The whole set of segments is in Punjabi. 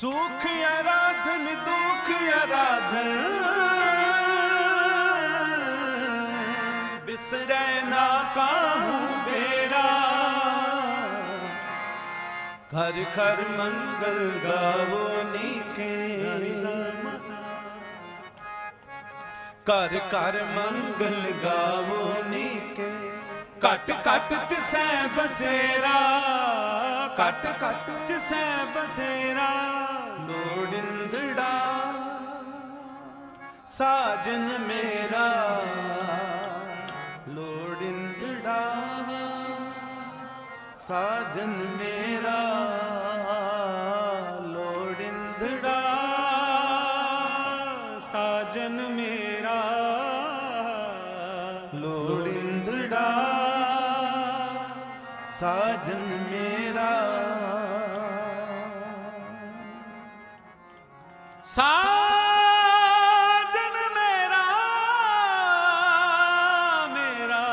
ਸੁਖ ਆਰਾਧਨ, ਦੁਖ ਆਰਾਧਨ। ਬਿਸਰੈ ਨਾ ਕਾਹੂ ਬੇਰਾ ਘਰ ਘਰ ਮੰਗਲ ਗਾਵੋ ਨੀਕੇ। ਘਰ ਘਰ ਮੰਗਲ ਗਾਵੋ ਨੀਕੇ। ਕਟ ਕਟ ਤਿਸੈ ਬਸੇਰਾ। ਕਟ ਕਟ ਤਿਸੈ ਬਸੇਰਾ। ਲੋੜਿੰਦੜਾ ਸਾਜਨ ਮੇਰਾ। ਲੋੜਿੰਦੜਾ ਸਾਜਨ ਮੇਰਾ। ਲੋੜਿੰਦੜਾ ਸਾਜਨ ਮੇਰਾ। ਲੋੜਿੰਦੜਾ ਸਾਜਨ ਸਾਜਨ ਮੇਰਾ ਮੇਰਾ।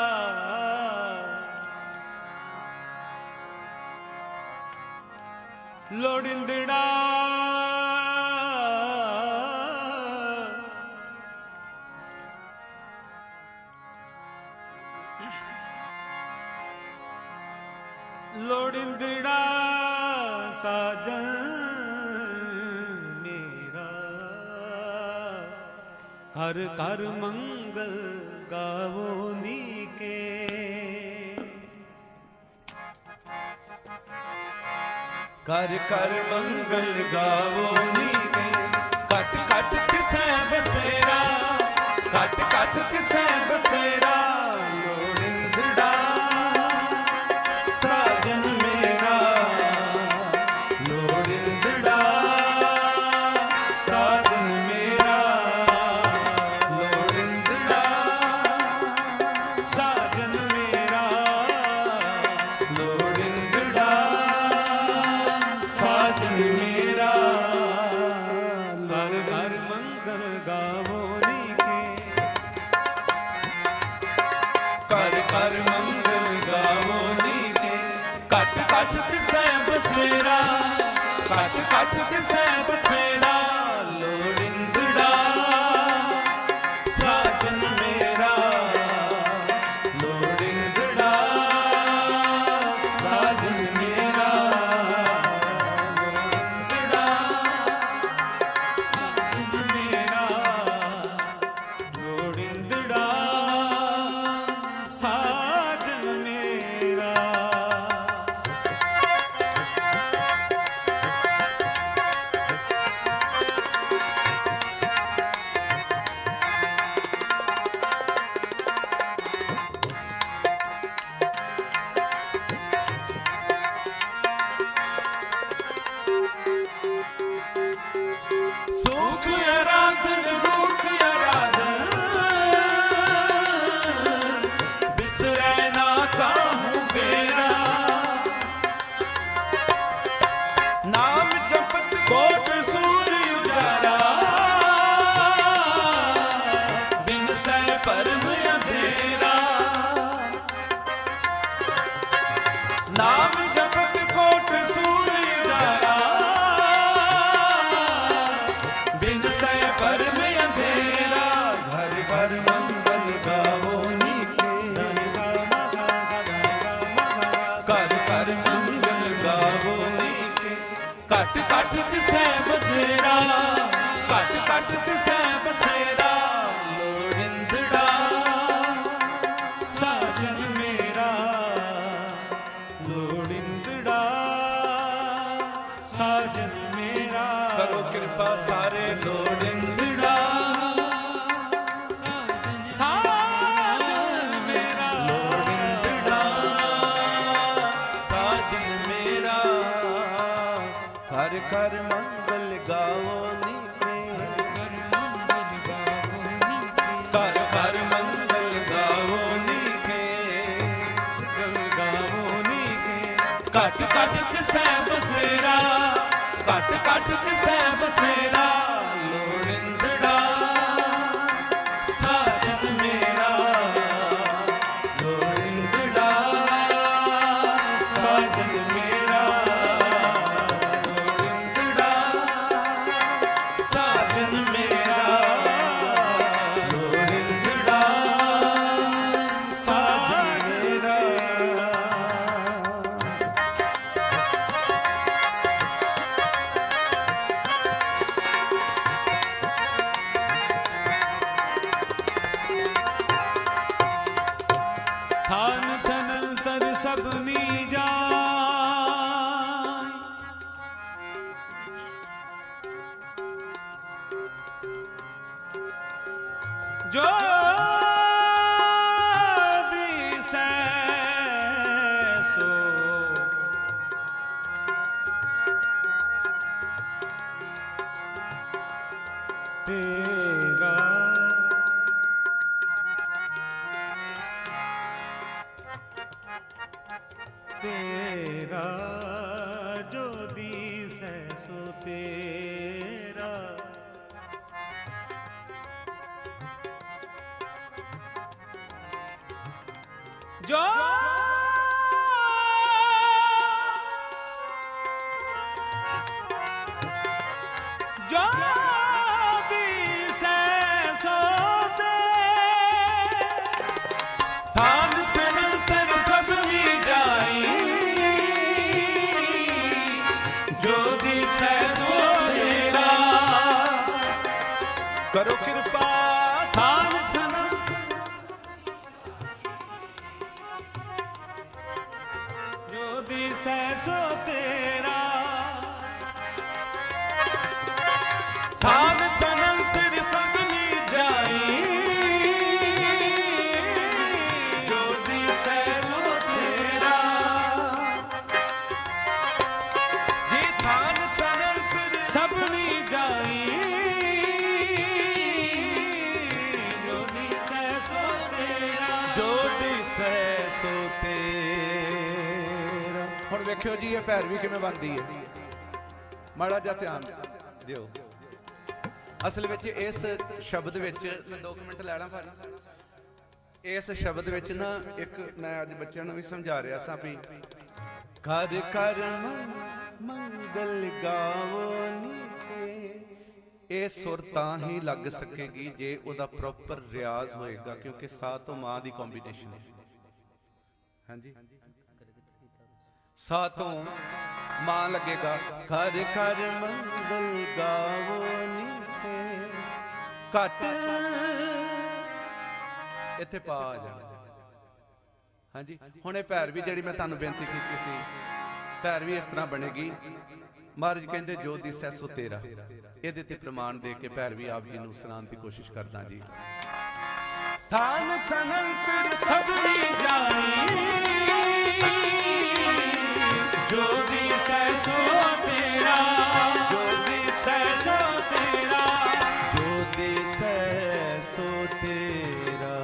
ਲੋੜਿੰਦੜਾ ਲੋੜਿੰਦੜਾ ਕਰ ਕਰ ਮੰਗਲ ਗਾਵੋ ਨੀਕੇ ਕਟ ਕਟ ਕਿਸੈ ਬਸੇਰਾ ਕਟ ਕਟ ਕਿਸੈ ਬਸੇਰਾ। ਕਟ ਕਟ ਤਿਸੈ ਬਸੇਰਾ ਲੋੜਿੰਦੜਾ ਸਾਜਨ ਮੇਰਾ ਲੋੜਿੰਦੜਾ ਸਾਜਨ ਮੇਰਾ ਲੋੜਿੰਦੜਾ ਸਾਜਨ ਮੇਰਾ ਲੋੜਿੰਦੜਾ ਸਾਜਨ ਮੇਰਾ। ਸਾਜਨ ਮੇਰਾ ਲੋੜਿੰਦੜਾ ਸਾਜਨ ਮੇਰਾ। ਕਰੋ ਕਿਰਪਾ ਸਾਰੇ ਲੋੜਿੰਦੜਾ ਕਟ ਕਟ ਤਿਸੈ ਬਸੇਰਾ ਥਾਨ ਥਨਲ ਤਰ ਸਭਨੀ ਜਾਨ ਜੋ ਤੇ ਕਰੋ ਕਿਰਪਾ ਥਾਨ ਤਨ ਜੋ ਦਿਸੈ ਸੋ ਤੇਰਾ। ਸੋ ਤੇਰਾ। ਹੁਣ ਵੇਖਿਓ ਜੀ, ਇਹ ਪੈਰਵੀ ਕਿਵੇਂ ਬਣਦੀ ਹੈ। ਮਾੜਾ ਜਿਹਾ ਧਿਆਨ ਦਿਓ। ਅਸਲ ਵਿੱਚ ਇਸ ਸ਼ਬਦ ਵਿੱਚ, ਮੈਂ 2 ਮਿੰਟ ਲੈ ਲਾਂ ਭਾਜੀ। ਇਸ ਸ਼ਬਦ ਵਿੱਚ ਨਾ ਇੱਕ ਮੈਂ ਅੱਜ ਬੱਚਿਆਂ ਨੂੰ ਵੀ ਸਮਝਾ ਰਿਹਾ ਸਾਂ ਵੀ ਕਰ ਕਰ ਮੰਗਲ ਗਾਵੋ ਇਹ ਸੁਰ ਤਾਂ ਹੀ ਲੱਗ ਸਕੇਗੀ ਜੇ ਉਹਦਾ ਪ੍ਰੋਪਰ ਰਿਆਜ਼ ਹੋਏਗਾ, ਕਿਉਂਕਿ ਸਾ ਤੋਂ ਮਾਂ ਦੀ ਕੰਬੀਨੇਸ਼ਨ ਹੈ। ਹਾਂਜੀ। ਸਾ ਮਾਂ ਲੱਗੇਗਾ। ਕਰ ਕਰ ਮੰਗਲ ਗਾਵੋ ਨੀਕੇ ਘਟ। ਇੱਥੇ ਪਾ ਆ ਹਾਂਜੀ। ਹੁਣ ਇਹ ਭੈਰਵੀ ਜਿਹੜੀ ਮੈਂ ਤੁਹਾਨੂੰ ਬੇਨਤੀ ਕੀਤੀ ਸੀ, ਭੈਰਵੀ ਇਸ ਤਰ੍ਹਾਂ ਬਣੇਗੀ। ਮਹਾਰਾਜ ਕਹਿੰਦੇ, ਜੋ ਦਿਸੈ ਸੋ ਤੇਰਾ। ਇਹਦੇ ਤੇ ਪ੍ਰਮਾਣ ਦੇ ਕੇ ਭੈਰਵੀ ਆਪ ਜੀ ਨੂੰ ਸੁਣਾਉਣ ਦੀ ਕੋਸ਼ਿਸ਼ ਕਰਦਾ ਜੀ। ਥਾਨ ਤਨਲ ਤੇਰੇ ਸਭਨੀ ਜਾਈ ਜੋ ਦਿਸੈ ਸੋ ਤੇਰਾ ਜੋ ਦਿਸੈ ਸੋ ਤੇਰਾ ਜੋ ਦਿਸੈ ਸੋ ਤੇਰਾ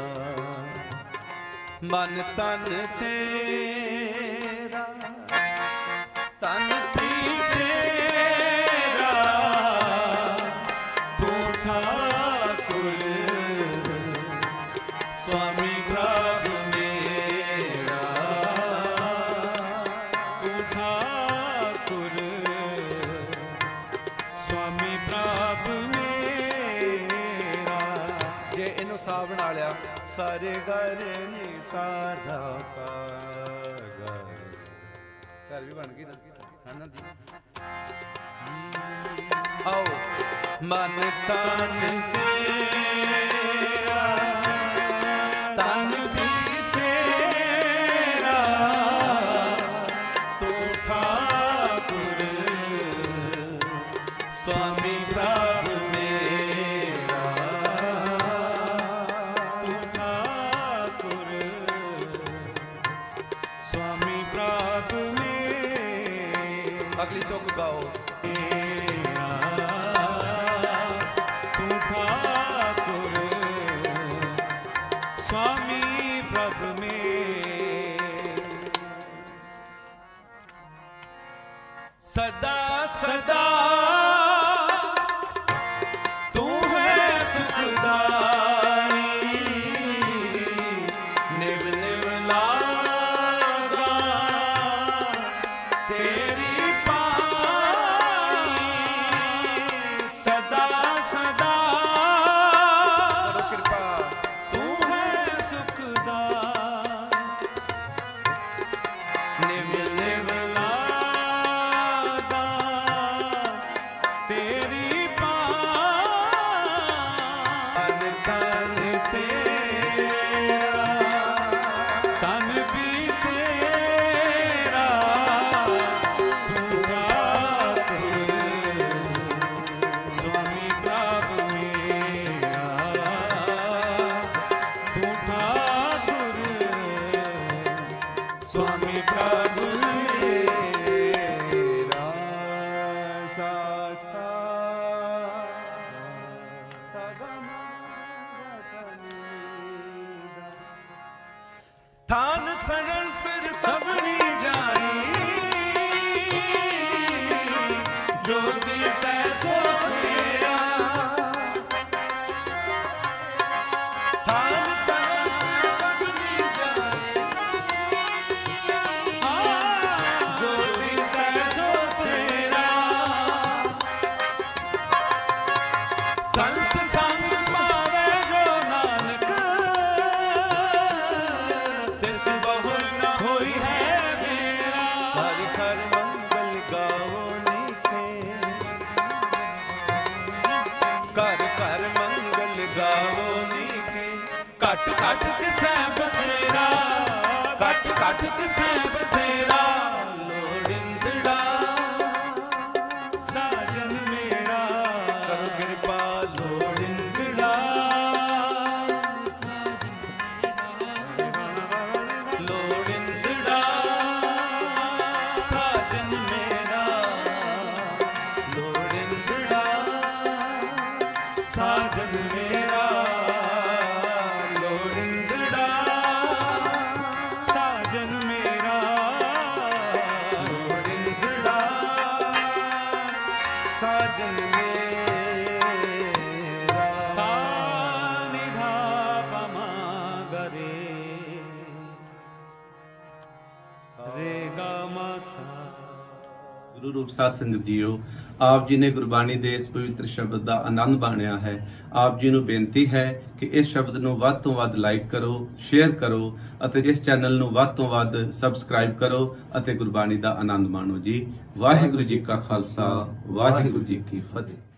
ਮਨ ਤਨ ਤੇ ਠਾਕੁਰ ਸਵਾਮੀ ਪ੍ਰਭ ਮੇਰਾ ਜੇ ਇਹਨੂੰ ਸਾ ਬਣਾ ਲਿਆ। ਸਾਰੇ ਗਰ ਨੀ ਸਾਧਾ ਕਾ ਗਰ ਘਰ ਵੀ ਬਣ ਗਈ ਨਾ? ਹਨਾ ਜੀ। ਆਓ। ਮਨ ਤਨ ਤੇਰਾ ਥਾਨ ਤਿਸੈ ਬਸੇਰਾ ਘਟ ਘਟ ਤਿਸੈ ਬਸੇਰਾ ਲੋੜਿੰਦੜਾ ਸਾਜਨ ਮੇਰਾ। ਕਰੋ ਕਿਰਪਾ ਲੋੜਿੰਦੜਾ ਲੋੜਿੰਦੜਾ ਸਾਜਨ ਮੇਰਾ। ਲੋੜਿੰਦੜਾ ਸਾਜਨ ਗਾ ਗੁਰੂ ਰੂਪ ਸਾਧ ਸੰਗਤ ਜੀਓ, ਆਪ ਜੀ ਨੇ ਗੁਰਬਾਣੀ ਦੇ ਇਸ ਪਵਿੱਤਰ ਸ਼ਬਦ ਦਾ ਆਨੰਦ ਬਾਣਿਆ ਹੈ। ਆਪ ਜੀ ਨੂੰ ਬੇਨਤੀ ਹੈ ਕਿ ਇਸ ਸ਼ਬਦ ਨੂੰ ਵੱਧ ਤੋਂ ਵੱਧ ਲਾਈਕ ਕਰੋ, ਸ਼ੇਅਰ ਕਰੋ ਅਤੇ ਇਸ ਚੈਨਲ ਨੂੰ ਵੱਧ ਤੋਂ ਵੱਧ ਸਬਸਕ੍ਰਾਈਬ ਕਰੋ ਅਤੇ ਗੁਰਬਾਣੀ ਦਾ ਆਨੰਦ ਮਾਣੋ ਜੀ। ਵਾਹਿਗੁਰੂ ਜੀ ਕਾ ਖਾਲਸਾ, ਵਾਹਿਗੁਰੂ ਜੀ ਕੀ ਫਤਿਹ।